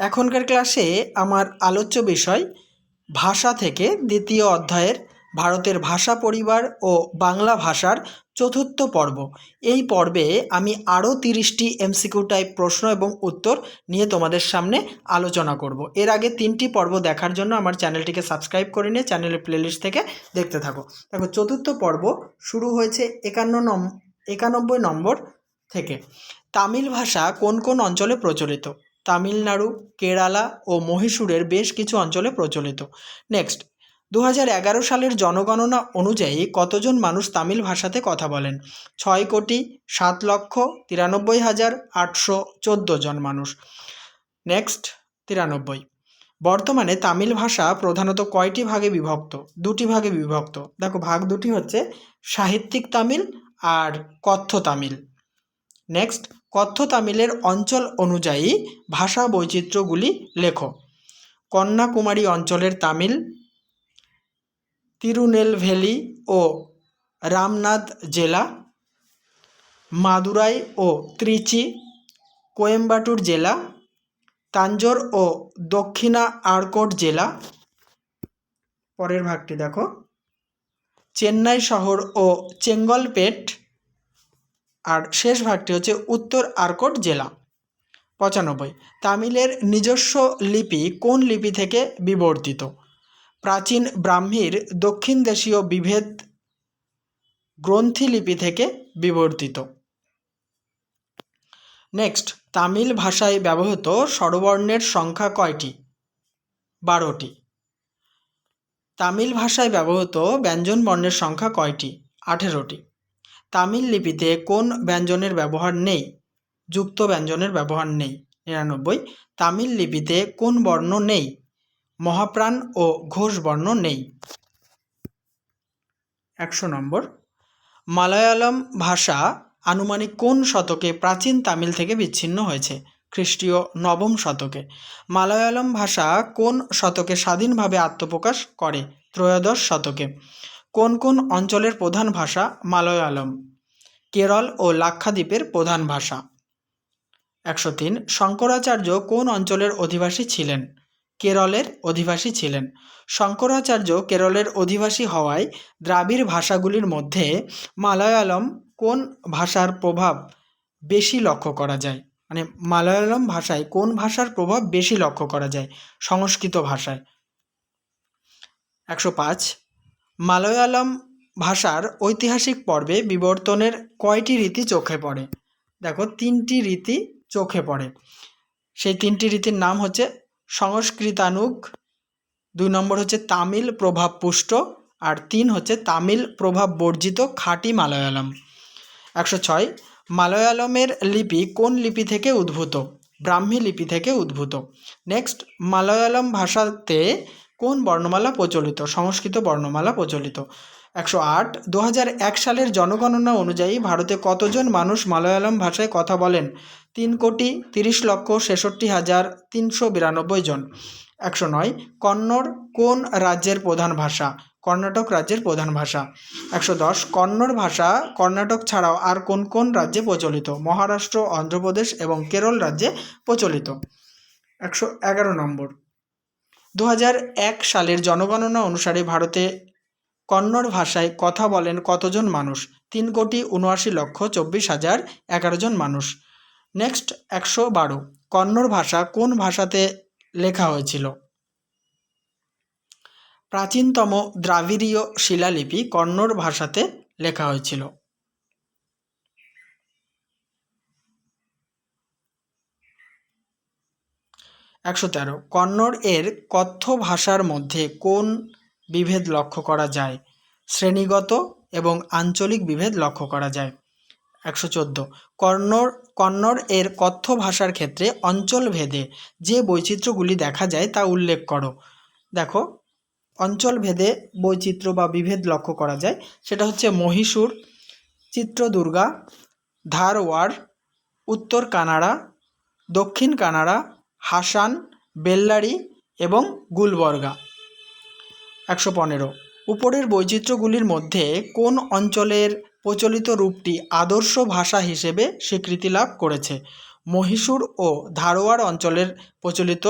এখনকার ক্লাসে আমার আলোচ্য বিষয় ভাষা থেকে দ্বিতীয় অধ্যায়ের ভারতের ভাষা পরিবার ও বাংলা ভাষার চতুর্থ পর্ব। এই পর্বে আমি আরও তিরিশটি এমসিকিউ টাইপ প্রশ্ন এবং উত্তর নিয়ে তোমাদের সামনে আলোচনা করব। এর আগে তিনটি পর্ব দেখার জন্য আমার চ্যানেলটিকে সাবস্ক্রাইব করে নিয়ে চ্যানেলের প্লেলিস্ট থেকে দেখতে থাকো। দেখো, চতুর্থ পর্ব শুরু হয়েছে একান্ন নম একানব্বই নম্বর থেকে। তামিল ভাষা কোন কোন অঞ্চলে প্রচলিত? তামিলনাড়ু, কেরালা ও মহীশূরের বেশ কিছু অঞ্চলে প্রচলিত। নেক্সট দু সালের জনগণনা অনুযায়ী কতজন মানুষ তামিল ভাষাতে কথা বলেন? ছয় কোটি সাত লক্ষ তিরানব্বই হাজার আটশো চোদ্দ জন মানুষ। নেক্সট তিরানব্বই। বর্তমানে তামিল ভাষা প্রধানত কয়টি ভাগে বিভক্ত? দুটি ভাগে বিভক্ত। দেখো, ভাগ দুটি হচ্ছে সাহিত্যিক তামিল আর কথ্য তামিল। নেক্সট কথ্য তামিলের অঞ্চল অনুযায়ী ভাষা বৈচিত্র্যগুলি লেখো। কন্যাকুমারী অঞ্চলের তামিল, তিরুনেলভেলি ও রামনাথ জেলা, মাদুরাই ও ত্রিচি, কোয়েম্বাটুর জেলা, তাঞ্জোর ও দক্ষিণা আরকোট জেলা। পরের ভাগটি দেখো। চেন্নাই শহর ও চেঙ্গলপেট আর শেষ ভাগটি হচ্ছে উত্তর আরকোট জেলা। পঁচানব্বই, তামিলের নিজস্ব লিপি কোন লিপি থেকে বিবর্তিত? প্রাচীন ব্রাহ্মীর দক্ষিণ দেশীয় বিভেদ গ্রন্থি লিপি থেকে বিবর্তিত। নেক্সট, তামিল ভাষায় ব্যবহৃত স্বরবর্ণের সংখ্যা কয়টি? বারোটি। তামিল ভাষায় ব্যবহৃত ব্যঞ্জন বর্ণের সংখ্যা কয়টি? আঠেরোটি। তামিল লিপিতে কোন ব্যঞ্জনের ব্যবহার নেই? যুক্ত ব্যঞ্জনের ব্যবহার নেই। নিরানব্বই। তামিল লিপিতে কোন বর্ণ নেই? মহাপ্রাণ ও ঘোষ বর্ণ নেই। একশো নম্বর। মালয়ালম ভাষা আনুমানিক কোন শতকে প্রাচীন তামিল থেকে বিচ্ছিন্ন হয়েছে? খ্রিস্টীয় নবম শতকে। মালয়ালম ভাষা কোন শতকে স্বাধীনভাবে আত্মপ্রকাশ করে? ত্রয়োদশ শতকে। কোন কোন অঞ্চলের প্রধান ভাষা মালয়ালম? কেরল ও লাক্ষাদ্বীপের প্রধান ভাষা। একশো তিন, শঙ্করাচার্য কোন অঞ্চলের অধিবাসী ছিলেন? কেরলের অধিবাসী ছিলেন। শঙ্করাচার্য কেরলের অধিবাসী হওয়ায় দ্রাবিড় ভাষাগুলির মধ্যে মালয়ালম কোন ভাষার প্রভাব বেশি লক্ষ্য করা যায়? মানে মালয়ালম ভাষায় কোন ভাষার প্রভাব বেশি লক্ষ্য করা যায় সংস্কৃত ভাষায়? একশো পাঁচ মালয়ালম ভাষার ঐতিহাসিক পর্বে বিবর্তনের কয়টি রীতি চোখে পড়ে? দেখো, তিনটি রীতি চোখে পড়ে। সেই তিনটি রীতির নাম হচ্ছে সংস্কৃতানুগ, দুই নম্বর হচ্ছে তামিল প্রভাব পুষ্ট, আর তিন হচ্ছে তামিল প্রভাব বর্জিত খাঁটি মালয়ালম। একশো ছয়, মালয়ালমের লিপি কোন লিপি থেকে উদ্ভূত? ব্রাহ্মী লিপি থেকে উদ্ভূত। নেক্সট, মালয়ালম ভাষাতে কোন বর্ণমালা প্রচলিত? সংস্কৃত বর্ণমালা প্রচলিত। একশো আট দু এক সালের জনগণনা অনুযায়ী ভারতে কতজন মানুষ মালয়ালম ভাষায় কথা বলেন? তিন কোটি তিরিশ লক্ষ ছেষট্টি হাজার তিনশো বিরানব্বই জন। একশো নয়, কন্নড় কোন রাজ্যের প্রধান ভাষা? কর্ণাটক রাজ্যের প্রধান ভাষা। একশো দশ, কন্নড় ভাষা কর্ণাটক ছাড়াও আর কোন কোন রাজ্যে প্রচলিত? মহারাষ্ট্র, অন্ধ্রপ্রদেশ এবং কেরল রাজ্যে প্রচলিত। একশো এগারো নম্বর। দু সালের জনগণনা অনুসারে ভারতে কন্নড় ভাষায় কথা বলেন কতজন মানুষ? তিন কোটি উনআশি লক্ষ চব্বিশ হাজার এগারো জন মানুষ। নেক্সট, একশো বারো। কন্নড় ভাষা কোন ভাষাতে লেখা হয়েছিল? প্রাচীনতম দ্রাবিড়ীয় শিলালিপি কন্নড় ভাষাতে লেখা হয়েছিল। একশো তেরো। কন্নড় এর কথ্য ভাষার মধ্যে কোন বিভেদ লক্ষ্য করা যায়? শ্রেণীগত এবং আঞ্চলিক বিভেদ লক্ষ্য করা যায়। একশো চোদ্দ। কন্নড় কন্নড় এর কথ্য ভাষার ক্ষেত্রে অঞ্চলভেদে যে বৈচিত্র্যগুলি দেখা যায় তা উল্লেখ করো। দেখো অঞ্চলভেদে বৈচিত্র্য বা বিভেদ লক্ষ্য করা যায়। সেটা হচ্ছে মহীশূর, চিত্রদুর্গা, ধারওয়াড়, উত্তর কানাড়া, দক্ষিণ কানাড়া হাসান, বেল্লারি এবং গুলবর্গা। একশো পনেরো। উপরের বৈচিত্র্যগুলির মধ্যে কোন অঞ্চলের প্রচলিত রূপটি আদর্শ ভাষা হিসেবে স্বীকৃতি লাভ করেছে? মহীশূর ও ধারওয়াড় অঞ্চলের প্রচলিত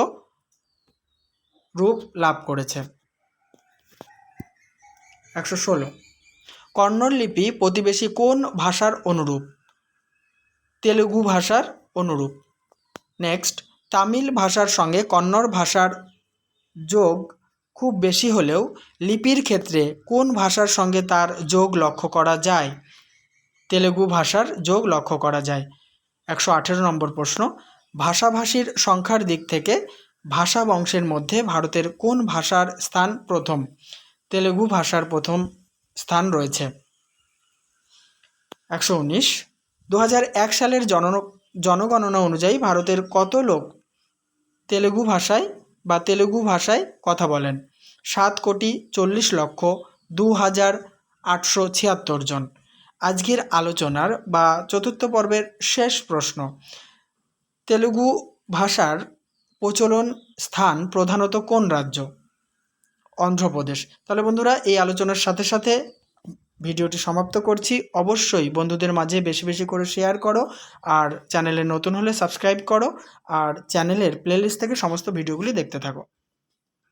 রূপ লাভ করেছে। একশো ষোলো। কন্নড় লিপি প্রতিবেশী কোন ভাষার অনুরূপ? তেলুগু ভাষার অনুরূপ। নেক্সট। তামিল ভাষার সঙ্গে কন্নড় ভাষার যোগ খুব বেশি হলেও লিপির ক্ষেত্রে কোন ভাষার সঙ্গে তার যোগ লক্ষ্য করা যায়? তেলুগু ভাষার যোগ লক্ষ্য করা যায়। একশো আঠেরো নম্বর প্রশ্ন, ভাষাভাষীর সংখ্যার দিক থেকে ভাষা বংশের মধ্যে ভারতের কোন ভাষার স্থান প্রথম? তেলুগু ভাষার প্রথম স্থান রয়েছে। একশো উনিশ দু সালের জন জনগণনা অনুযায়ী ভারতের কত লোক তেলুগু ভাষায় বা তেলুগু ভাষায় কথা বলেন? সাত কোটি চল্লিশ লক্ষ দু হাজার আটশো ছিয়াত্তর জন। আজকের আলোচনার বা চতুর্থ পর্বের শেষ প্রশ্ন। তেলুগু ভাষার প্রচলন স্থান প্রধানত কোন রাজ্য? অন্ধ্রপ্রদেশ। তাহলে বন্ধুরা, এই আলোচনার সাথে সাথে ভিডিওটি সমাপ্ত করছি। অবশ্যই বন্ধুদের মাঝে বেশি বেশি করে শেয়ার করো আর চ্যানেলে নতুন হলে সাবস্ক্রাইব করো আর চ্যানেলের প্লেলিস্ট থেকে সমস্ত ভিডিওগুলি দেখতে থাকো।